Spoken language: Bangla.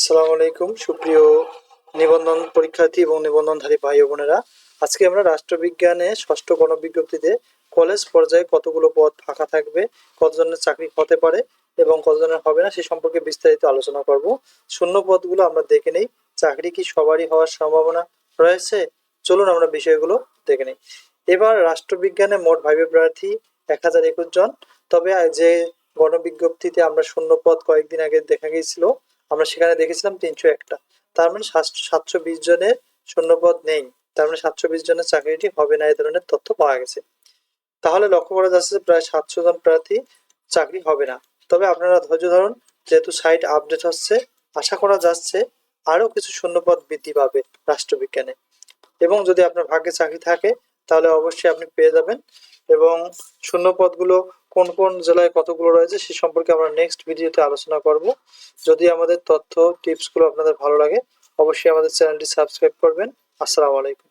আসসালামু আলাইকুম, সুপ্রিয় নিবন্ধন পরীক্ষার্থী এবং নিবন্ধনধারী ভাই বোনেরা। আজকে আমরা রাষ্ট্রবিজ্ঞানে ষষ্ঠ গণবিজ্ঞপ্তিতে কলেজ পর্যায়ে কতগুলো পদ ফাঁকা থাকবে, কতজনের চাকরি হতে পারে এবং কতজনের হবে না সে সম্পর্কে বিস্তারিত আলোচনা করব। শূন্য পদগুলো আমরা দেখে নেই, চাকরি কি সবারই হওয়ার সম্ভাবনা রয়েছে? চলুন আমরা বিষয়গুলো দেখে নিই। এবার রাষ্ট্রবিজ্ঞানে মোট ভাইবে প্রার্থী এক হাজার একুশ জন, তবে যে গণবিজ্ঞপ্তিতে আমরা শূন্য পদ কয়েকদিন আগে দেখা গিয়েছিল আমরা সেখানে দেখেছিলাম তিনশো একটা। তার মানে সাতশো বিশ জনের শূন্যপদ নেই। তার মানে সাতশো বিশ জনের চাকরিটি হবে না, এ ধরনের তথ্য পাওয়া গেছে। তাহলে লক্ষ্য করা যাচ্ছে যে প্রায় সাতশো জন প্রার্থী চাকরি হবে না। তবে আপনারা ধৈর্য ধরুন, যেহেতু সাইট আপডেট হচ্ছে, আশা করা যাচ্ছে আরও কিছু শূন্যপদ বৃদ্ধি পাবে রাষ্ট্রবিজ্ঞানে। এবং যদি আপনার ভাগ্যে চাকরি থাকে তাহলে অবশ্যই আপনি পেয়ে যাবেন। এবং শূন্য পদগুলো কোন কোন জেলায় কতগুলো রয়েছে সে সম্পর্কে আমরা নেক্সট ভিডিওতে আলোচনা করব। যদি আমাদের তথ্য টিপসগুলো আপনাদের ভালো লাগে, অবশ্যই আমাদের চ্যানেলটি সাবস্ক্রাইব করবেন। আসসালামু আলাইকুম।